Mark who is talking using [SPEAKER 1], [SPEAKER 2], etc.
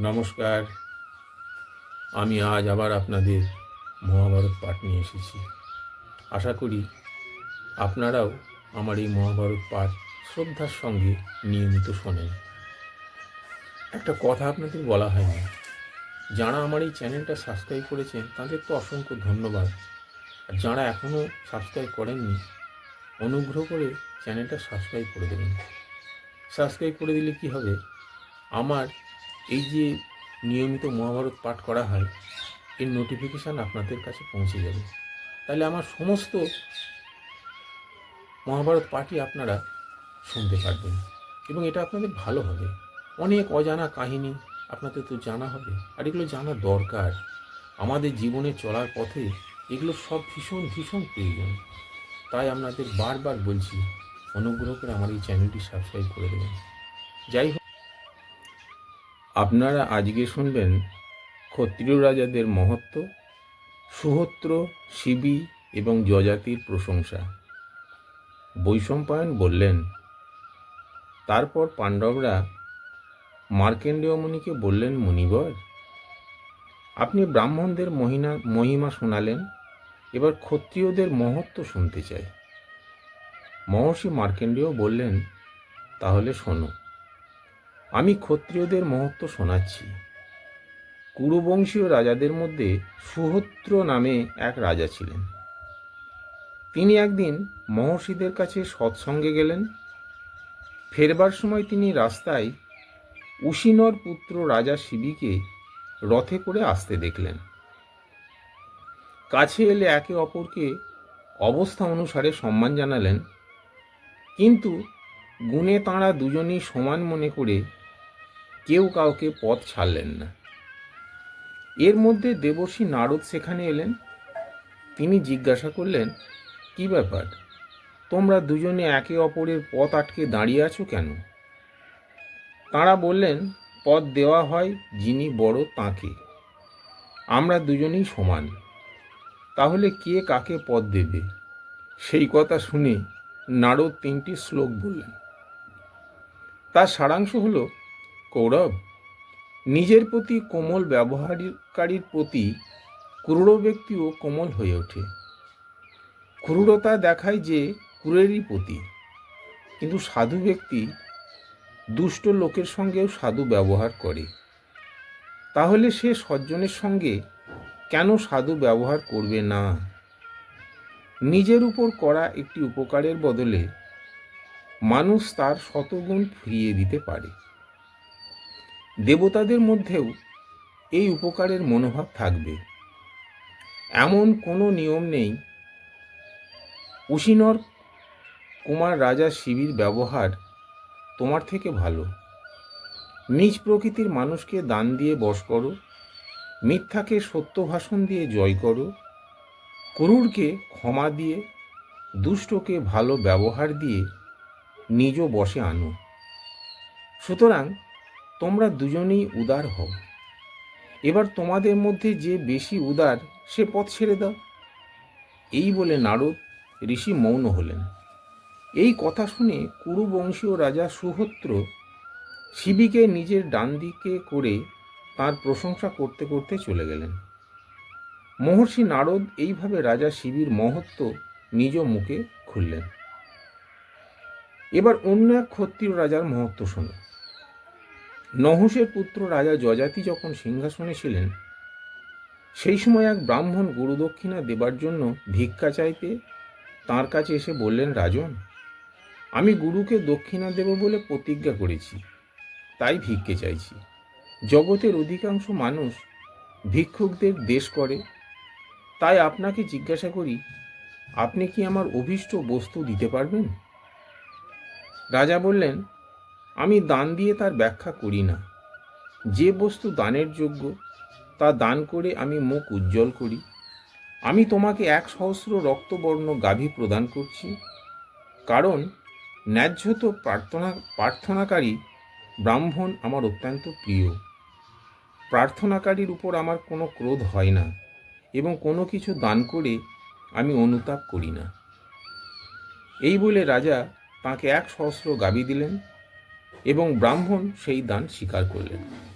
[SPEAKER 1] নমস্কার। আমি আজ আবার আপনাদের মহাভারত পাঠ নিয়ে এসেছি। আশা করি আপনারাও আমার এই মহাভারত পাঠ শ্রদ্ধার সঙ্গে নিয়মিত শোনেন। একটা কথা আপনাদের বলা হয়নি। যারা আমার এই চ্যানেলটা সাবস্ক্রাইব করেছেন, তাদের তো অসংখ্য ধন্যবাদ। আর যারা এখনও সাবস্ক্রাইব করেননি, অনুগ্রহ করে চ্যানেলটা সাবস্ক্রাইব করে দেবেন। সাবস্ক্রাইব করে দিলে কি হবে? আমার এই যে নিয়মিত মহাভারত পাঠ করা হয়, এর নোটিফিকেশান আপনাদের কাছে পৌঁছে যাবে। তাহলে আমার সমস্ত মহাভারত পাঠই আপনারা শুনতে পারবেন এবং এটা আপনাদের ভালো হবে। অনেক অজানা কাহিনী আপনাদের তো জানা হবে, আর এগুলো জানা দরকার। আমাদের জীবনে চলার পথে এগুলো সব ভীষণ ভীষণ প্রয়োজন। তাই আপনাদের বারবার বলছি, অনুগ্রহ করে আমার এই চ্যানেলটি সাবস্ক্রাইব করে দেবেন। যাই হোক। আপনারা আজকে শুনবেন ক্ষত্রিয় রাজাদের মহত্ব, সুহত্র, শিবি এবং যজাতির প্রশংসা। বৈশম্পায়ন বললেন, তারপর পাণ্ডবরা মার্কেন্ডেয় মুনিকে বললেন মুনিবর আপনি ব্রাহ্মণদের মহিনা, মহিমা শোনালেন, এবার ক্ষত্রিয়দের মহত্ব শুনতে চাই। মহর্ষি মার্কেন্ডেয় বললেন, তাহলে শোনো আমি ক্ষত্রিয়দের মহত্ব শোনাচ্ছি। কুরুবংশীয় রাজাদের মধ্যে সুহত্র নামে এক রাজা ছিলেন। তিনি একদিন মহর্ষিদের কাছে সৎসঙ্গে গেলেন। ফেরবার সময় তিনি রাস্তায় উশিনর পুত্র রাজা শিবিকে রথে করে আসতে দেখলেন। কাছে এলে একে অপরকে অবস্থা অনুসারে সম্মান জানালেন। কিন্তু গুণে তাঁরা দুজনেই সমান মনে করে কেউ কাউকে পথ ছাড়লেন না। এর মধ্যে দেবর্ষী নারদ সেখানে এলেন। তিনি জিজ্ঞাসা করলেন, কি ব্যাপার? তোমরা দুজনে একে অপরের পথ আটকে দাঁড়িয়ে আছো কেন? তাঁরা বললেন, পথ দেওয়া হয় যিনি বড় তাঁকে। আমরা দুজনেই সমান। তাহলে কে কাকে পথ দেবে? সেই কথা শুনে নারদ তিনটি শ্লোক বললেন। তার সারাংশ হল কৌরব, নিজের প্রতি কোমল ব্যবহারকারীর প্রতি ক্রূর ব্যক্তিও কোমল হয়ে ওঠে। ক্রূরতা দেখায় যে ক্রূরেরই প্রতি কিন্তু সাধু ব্যক্তি দুষ্ট লোকের সঙ্গেও সাধু ব্যবহার করে। তাহলে সে সজ্জনের সঙ্গে কেন সাধু ব্যবহার করবে না? নিজের উপর করা একটি উপকারের বদলে মানুষ তার শতগুণ ফিরিয়ে দিতে পারে। দেবতাদের মধ্যেও এই উপকারের মনোভাব থাকবে। এমন কোনো নিয়ম নেই। উশিনর কুমার রাজা শিবির ব্যবহার তোমার থেকে ভালো। নিজ প্রকৃতির মানুষকে দান দিয়ে বশ করো, মিথ্যাকে সত্য ভাষণ দিয়ে জয় করো, ক্রূরকে ক্ষমা দিয়ে, দুষ্টকে ভালো ব্যবহার দিয়ে নিজ বসে আনো। সুতরাং তোমরা দুজনেই উদার হও। এবার তোমাদের মধ্যে যে বেশি উদার, সে পথ ছেড়ে দাও। এই বলে নারদ ঋষি মৌন হলেন। এই কথা শুনে কুরুবংশীয় রাজা সুহত্র শিবিকে নিজের ডান দিকে করে তার প্রশংসা করতে করতে চলে গেলেন। মহর্ষি নারদ এইভাবে রাজা শিবির মহত্ব নিজ মুখে খুললেন। এবার অন্য এক ক্ষত্রিয় রাজার মহত্ব শোনো। নহুষের পুত্র রাজা যজাতি যখন সিংহাসনে ছিলেন, সেই সময় এক ব্রাহ্মণ গুরুদক্ষিণা দেবার জন্য ভিক্ষা চাইতে তার কাছে এসে বললেন, রাজন, আমি গুরুকে দক্ষিণা দেব বলে প্রতিজ্ঞা করেছি, তাই ভিক্ষে চাইছি। জগতের অধিকাংশ মানুষ ভিক্ষুকদের দেশ করে। তাই আপনাকে জিজ্ঞাসা করি, আপনি কি আমার অভীষ্ট বস্তু দিতে পারবেন? রাজা বললেন আমি দান দিয়ে তার ব্যাখ্যা করি না। যে বস্তু দানের যোগ্য, তা দান করে আমি মুখ উজ্জ্বল করি। আমি তোমাকে এক সহস্র রক্তবর্ণ গাভী প্রদান করছি। কারণ ন্যায্য তো প্রার্থনা, প্রার্থনাকারী ব্রাহ্মণ আমার অত্যন্ত প্রিয়। প্রার্থনাকারীর উপর আমার কোনো ক্রোধ হয় না এবং কোনো কিছু দান করে আমি অনুতাপ করি না। এই বলে রাজা তাকে এক সহস্র গাবি দিলেন। এবং ব্রাহ্মণ সেই দান স্বীকার করলেন।